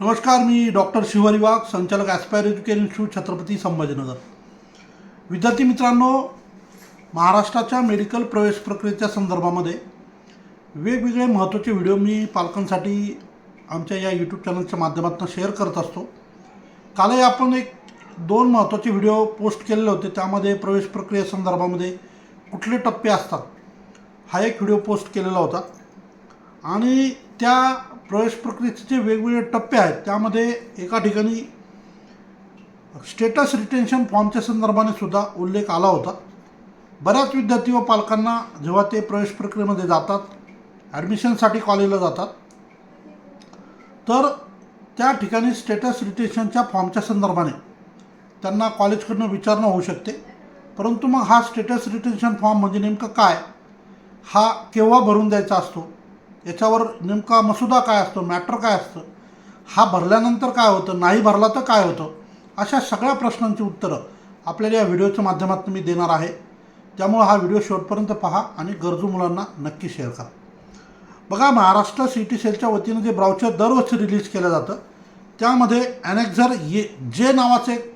नमस्कार मी डॉक्टर शिवहरी वाघ संचालक aspire education institute Chhatrapati Sambhajinagar. विद्यार्थी मित्रांनो महाराष्ट्राच्या मेडिकल प्रवेश प्रक्रियेच्या संदर्भामध्ये वेगवेगळे महत्त्वाचे व्हिडिओ मी पालकांसाठी आमच्या या यूट्यूब चॅनलच्या माध्यमातून शेअर करत असतो. कालही आपण एक दोन महत्त्वाचे व्हिडिओ पोस्ट केलेले होते. त्यामध्ये प्रवेश प्रक्रियेसंदर्भामध्ये कुठले टप्पे असतात हा एक व्हिडिओ पोस्ट केलेला होता. आणि त्या प्रवेश प्रक्रियेचे जे वेगवेगळे टप्पे आहेत. त्यामध्ये एका ठिकाणी स्टेटस रिटेन्शन फॉर्मच्या संदर्भाने सुद्धा उल्लेख आला होता. बऱ्याच विद्यार्थी व पालकांना जेव्हा ते प्रवेश प्रक्रियेमध्ये जातात ॲडमिशनसाठी कॉलेजला जातात तर त्या ठिकाणी स्टेटस रिटेन्शनच्या फॉर्मच्या संदर्भाने त्यांना कॉलेजकडनं विचारणं होऊ शकते. परंतु मग हा स्टेटस रिटेन्शन फॉर्म म्हणजे नेमकं काय? हा केव्हा भरून द्यायचा असतो? याच्यावर नेमका मसुदा काय असतो मॅटर काय असतं? हा भरल्यानंतर काय होतं नाही भरला तर काय होतं? अशा सगळ्या प्रश्नांची उत्तरं आपल्याला या व्हिडिओच्या माध्यमातून मी देणार आहे. त्यामुळं हा व्हिडिओ शेवटपर्यंत पहा आणि गरजू मुलांना नक्की शेअर करा. बघा महाराष्ट्र सिटी सेलच्या वतीनं जे ब्राउचर दरवर्षी रिलीज केलं जातं त्यामध्ये ॲनेक्झर ये जे नावाचं एक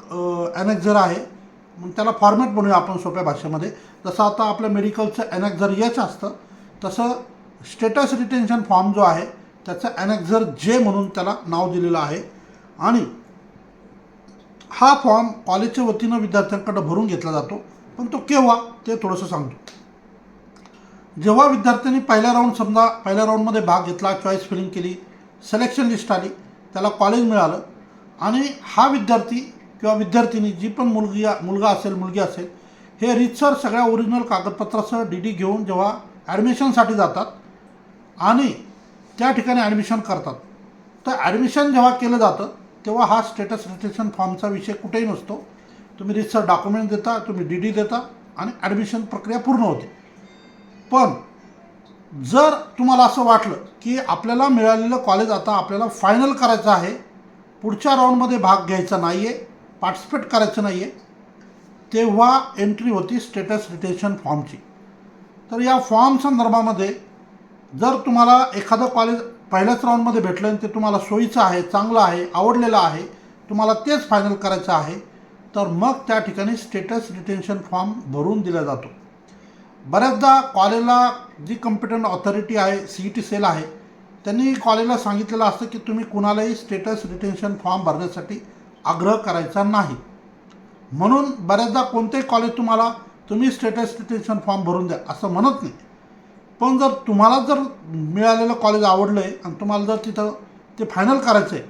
ॲनेक्झर आहे मग त्याला फॉर्मॅट बनवूया आपण सोप्या भाषेमध्ये. जसं आता आपल्या मेडिकलचं ॲनेक्झर येच असतं तसं स्टेटस रिटेन्शन फॉर्म जो आहे त्याचं ॲनेक्झर जे म्हणून त्याला नाव दिलेलं आहे. आणि हा फॉर्म कॉलेजच्या वतीनं विद्यार्थ्यांकडं भरून घेतला जातो पण तो केव्हा ते थोडंसं सांगतो. जेव्हा विद्यार्थ्यांनी पहिल्या राऊंड समजा पहिल्या राऊंडमध्ये भाग घेतला चॉईस फिलिंग केली सिलेक्शन लिस्ट आली त्याला कॉलेज मिळालं आणि हा विद्यार्थी किंवा विद्यार्थिनी जी पण मुलगी मुलगा असेल मुलगी असेल हे रितसर सगळ्या ओरिजिनल कागदपत्रासह डी डी घेऊन जेव्हा ॲडमिशनसाठी जातात आणि त्या ठिकाणी ॲडमिशन करतात. तर ॲडमिशन जेव्हा केलं जातं तेव्हा हा स्टेटस रिटेशन फॉर्मचा विषय कुठेही नसतो. तुम्ही रिसर डॉक्युमेंट देता तुम्ही डी डी देता आणि ॲडमिशन प्रक्रिया पूर्ण होते. पण जर तुम्हाला असं वाटलं की आपल्याला मिळालेलं कॉलेज आता आपल्याला फायनल करायचं आहे पुढच्या राऊंडमध्ये भाग घ्यायचा नाही आहे पार्टिसिपेट करायचं नाही आहे तेव्हा एंट्री होती स्टेटस रिटेशन फॉर्मची तर या फॉर्म संदर्भामध्ये जर तुम्हाला एखादं कॉलेज पहिल्याच राऊंडमध्ये भेटलं आणि ते तुम्हाला सोयीचं आहे चांगलं आहे आवडलेलं आहे तुम्हाला तेच फायनल करायचं आहे तर मग त्या ठिकाणी स्टेटस रिटेन्शन फॉर्म भरून दिला जातो. बऱ्याचदा कॉलेजला जी कॉम्पिटंट ऑथॉरिटी आहे सी ई टी सेल आहे त्यांनी कॉलेजला सांगितलेलं असतं की तुम्ही कुणालाही स्टेटस रिटेन्शन फॉर्म भरण्यासाठी आग्रह करायचा नाही. म्हणून बऱ्याचदा कोणतेही कॉलेज तुम्हाला तुम्ही स्टेटस रिटेन्शन फॉर्म भरून द्या असं म्हणत नाही. पण जर तुम्हाला जर मिळालेलं कॉलेज आवडलं आहे आणि तुम्हाला जर तिथं ते फायनल करायचं आहे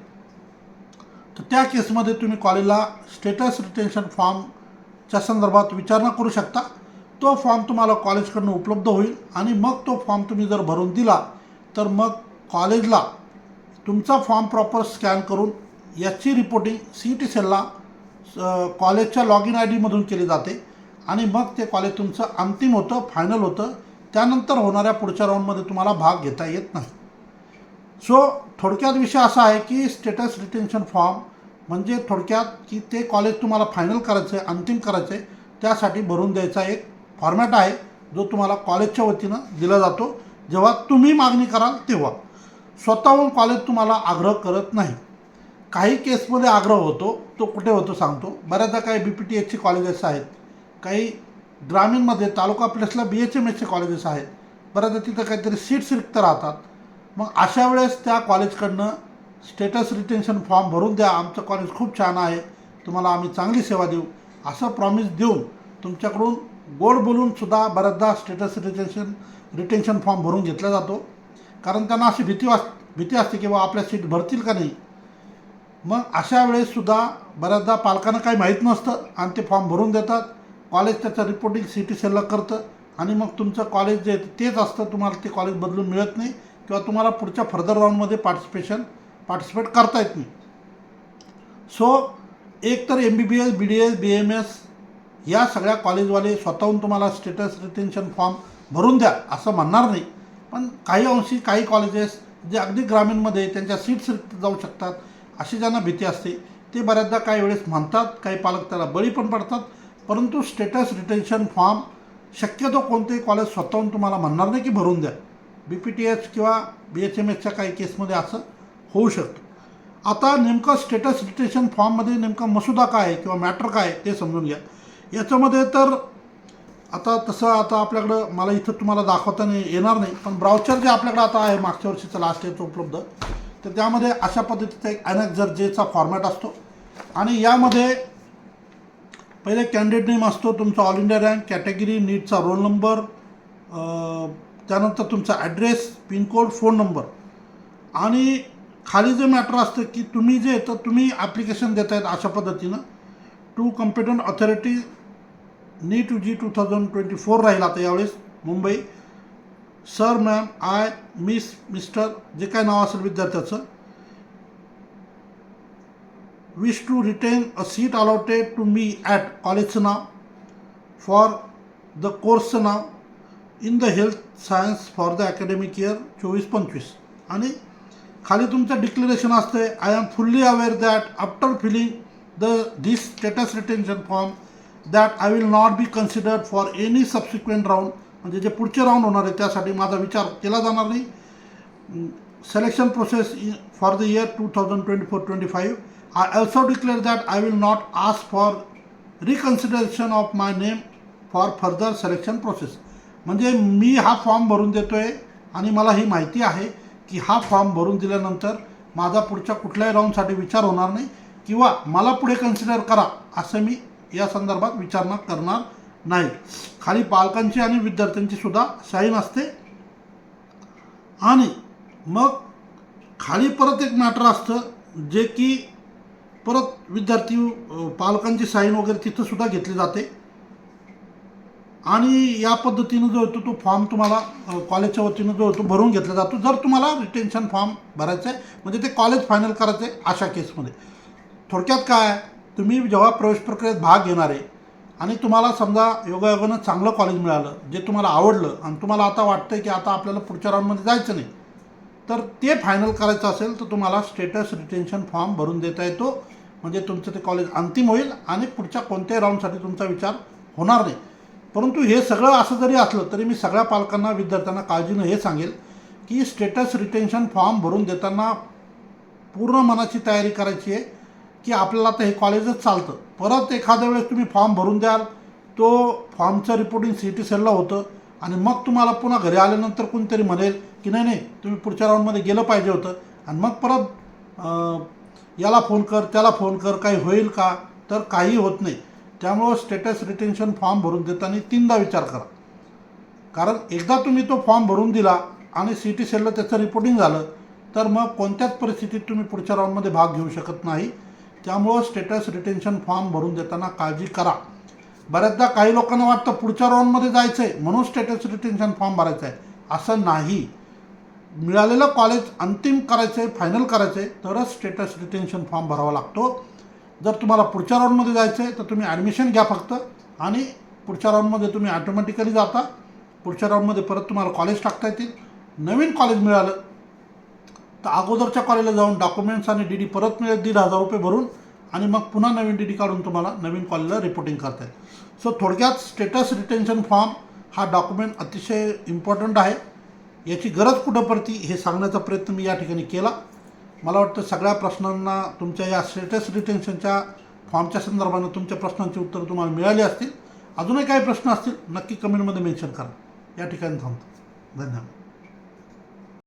तर त्या केसमध्ये तुम्ही कॉलेजला स्टेटस रिटेन्शन फॉर्मच्या संदर्भात विचारणा करू शकता. तो फॉर्म तुम्हाला कॉलेजकडनं उपलब्ध होईल आणि मग तो फॉर्म तुम्ही जर भरून दिला तर मग कॉलेजला तुमचा फॉर्म प्रॉपर स्कॅन करून याची रिपोर्टिंग सी टी सेलला कॉलेजच्या लॉग इन आय डीमधून केली जाते आणि मग ते कॉलेज तुमचं अंतिम होतं फायनल होतं. त्यानंतर होणाऱ्या पुढच्या राऊंडमध्ये तुम्हाला भाग घेता येत नाही. सो थोडक्यात विषय असा आहे की स्टेटस रिटेन्शन फॉर्म म्हणजे थोडक्यात की ते कॉलेज तुम्हाला फायनल करायचं आहे अंतिम करायचं आहे त्यासाठी भरून द्यायचा एक फॉर्मॅट आहे जो तुम्हाला कॉलेजच्या वतीनं दिला जातो. जेव्हा तुम्ही मागणी कराल तेव्हा. स्वतःहून कॉलेज तुम्हाला आग्रह करत नाही. काही केसमध्ये आग्रह होतो तो कुठे होतो सांगतो. बऱ्याचदा काही बी पी टी एचचे कॉलेजेस आहेत. काही ग्रामीणमध्ये तालुका प्लेसला बी एच एम एसचे कॉलेजेस आहेत. बऱ्याचदा तिथं काहीतरी सीट्स रिक्त राहतात. मग अशा वेळेस त्या कॉलेजकडनं स्टेटस रिटेन्शन फॉर्म भरून द्या. आमचं कॉलेज खूप छान आहे. तुम्हाला आम्ही चांगली सेवा देऊ. असं प्रॉमिस देऊन तुमच्याकडून गोड बोलून सुद्धा बऱ्याचदा स्टेटस रिटेन्शन रिटेन्शन फॉर्म भरून घेतला जातो. कारण त्यांना अशी भीती वास भीती असते की बा आपल्या सीट भरतील का नाही? मग अशा वेळेससुद्धा बऱ्याचदा पालकांना काही माहीत नसतं आणि ते फॉर्म भरून देतात. कॉलेज त्याचं रिपोर्टिंग सी टी सेलला करतं आणि मग तुमचं कॉलेज जे तेच असतं तुम्हाला ते कॉलेज बदलून मिळत नाही किंवा तुम्हाला पुढच्या फर्दर राऊंडमध्ये पार्टिसिपेशन पार्टिसिपेट करता येत नाही. सो एक तर M B B S B D S B M S या सगळ्या कॉलेजवाले स्वतःहून तुम्हाला स्टेटस रिटेन्शन फॉर्म भरून द्या असं म्हणणार नाही. पण काही अंशी काही कॉलेजेस जे अगदी ग्रामीणमध्ये त्यांच्या सीट्स रिक्त जाऊ शकतात अशी ज्यांना भीती असते ते बऱ्याचदा काही वेळेस म्हणतात काही पालक त्याला बळी पण पडतात परंतु स्टेटस रिटेन्शन फॉर्म शक्यतो कोणतेही कॉलेज स्वतःहून तुम्हाला म्हणणार नाही की भरून द्या. बी पी टी एच किंवा बी एच एम एसच्या काही केसमध्ये असं होऊ शकतं. आता नेमकं स्टेटस रिटेशन फॉर्ममध्ये नेमका मसुदा काय आहे किंवा मॅटर काय आहे ते समजून घ्या. याच्यामध्ये तर आता तसं आता आपल्याकडं मला इथं तुम्हाला दाखवता नाही येणार नाही पण ब्राउचर जे आपल्याकडं आता आहे मागच्या वर्षीचं लास्ट इयरचं उपलब्ध तर त्यामध्ये अशा पद्धतीचा एक अनेक्झर जेचा फॉर्मॅट असतो आणि यामध्ये पहिले कॅन्डिडेट नेम असतो तुमचा ऑल इंडिया रँक कॅटेगरी नीटचा रोल नंबर त्यानंतर तुमचा ॲड्रेस पिनकोड फोन नंबर आणि खाली जे मॅटर असतं की तुम्ही जे तर तुम्ही ॲप्लिकेशन देत आहेत अशा पद्धतीनं to competent authority NEET G two thousand twenty four राहील आता यावेळेस Mumbai. Sir ma'am I miss mister जे काय नाव असेल विद्यार्थ्याचं wish to retain a seat allotted to me at कॉलेजचं नाव फॉर द कोर्सचं नाव in the health science for the academic year चोवीस पंचवीस आणि खाली तुमचं डिक्लेरेशन असते I am fully aware that after filling the this status retention form that I will not be considered for any subsequent round म्हणजे जे पुढचे round होणार आहे त्यासाठी माझा विचार केला जाणार नाही. Selection process for the year two thousand twenty four twenty five i also declare that i will not ask for reconsideration of my name for further selection process. म्हणजे मी हा फॉर्म भरून देतो आहे आणि मला ही माहिती आहे की हा फॉर्म भरून दिल्यानंतर माझा पुढच्या कुठल्याही राऊंडसाठी विचार होणार नाही किंवा मला पुढे कन्सिडर करा असं मी या संदर्भात विचारणा करणार नाही. खाली पालकांची आणि विद्यार्थ्यांची सुद्धा साईन असते. आणि मग खाली परत एक मॅटर असतं जे की परत विद्यार्थी पालकांची साईन वगैरे तिथं सुद्धा घेतली जाते. आणि या पद्धतीनं जो होतो तो फॉर्म तुम्हाला कॉलेजच्या वतीनं जो येतो भरून घेतला जातो. जर तुम्हाला रिटेन्शन फॉर्म भरायचं आहे म्हणजे ते कॉलेज फायनल करायचं आहे अशा केसमध्ये थोडक्यात काय तुम्ही जेव्हा प्रवेश प्रक्रियेत भाग घेणार आहे आणि तुम्हाला समजा योगायोगानं चांगलं कॉलेज मिळालं जे तुम्हाला आवडलं आणि तुम्हाला आता वाटतं की आता आपल्याला पुढच्या राऊंडमध्ये जायचं नाही तर ते फायनल करायचं असेल तर तुम्हाला स्टेटस रिटेन्शन फॉर्म भरून देता येतो. म्हणजे तुमचं ते कॉलेज अंतिम होईल आणि पुढच्या कोणत्याही राऊंडसाठी तुमचा विचार होणार नाही. परंतु हे सगळं असं जरी असलं तरी मी सगळ्या पालकांना विद्यार्थ्यांना काळजीनं हे सांगेल की स्टेटस रिटेन्शन फॉर्म भरून देताना पूर्ण मनाची तयारी करायची आहे की आपल्याला आता हे कॉलेजच चालतं. परत एखाद्या वेळेस तुम्ही फॉर्म भरून द्याल. तो फॉर्मचं रिपोर्टिंग सी टी सेलला होतं. आणि मग तुम्हाला पुन्हा घरी आल्यानंतर कोणीतरी म्हणेल की नाही नाही तुम्ही पुढच्या राऊंडमध्ये गेलं पाहिजे होतं. आणि मग परत याला फोन कर त्याला फोन कर काही होईल का? तर काही होत नाही. त्यामुळं स्टेटस रिटेन्शन फॉर्म भरून देताना तीनदा विचार करा. कारण एकदा तुम्ही तो फॉर्म भरून दिला आणि सी टी सेलला त्याचं रिपोर्टिंग झालं तर मग कोणत्याच परिस्थितीत तुम्ही पुढच्या राऊंडमध्ये भाग घेऊ शकत नाही. त्यामुळं स्टेटस रिटेन्शन फॉर्म भरून देताना काळजी करा. बऱ्याचदा काही लोकांना वाटतं पुढच्या राऊंडमध्ये जायचं आहे म्हणून स्टेटस रिटेन्शन फॉर्म भरायचा आहे असं नाही. मिळालेलं कॉलेज अंतिम करायचं आहे फायनल करायचं आहे तरच स्टेटस रिटेन्शन फॉर्म भरावा लागतो. जर तुम्हाला पुढच्या राऊंडमध्ये जायचं आहे तर तुम्ही ॲडमिशन घ्या फक्त आणि पुढच्या राऊंडमध्ये तुम्ही ॲटोमॅटिकली जाता. पुढच्या राऊंडमध्ये परत तुम्हाला कॉलेज टाकता येतील. नवीन कॉलेज मिळालं तर अगोदरच्या कॉलेजला जाऊन डॉक्युमेंट्स आणि डी डी परत मिळेल दीड हजार रुपये भरून आणि मग पुन्हा नवीन डी डी काढून तुम्हाला नवीन कॉलेजला रिपोर्टिंग करता येईल. सो थोडक्यात स्टेटस रिटेन्शन फॉर्म हा डॉक्युमेंट अतिशय इम्पॉर्टंट आहे. याची गरज कुठं पडती हे सांगण्याचा प्रयत्न मी या ठिकाणी केला. मला वाटतं सगळ्या प्रश्नांना तुमच्या या स्टेटस रिटेन्शनच्या फॉर्मच्या संदर्भानं तुमच्या प्रश्नांची उत्तरं तुम्हाला मिळाली असतील. अजूनही काही प्रश्न असतील नक्की कमेंटमध्ये मेन्शन करा. या ठिकाणी थांबतो. धन्यवाद.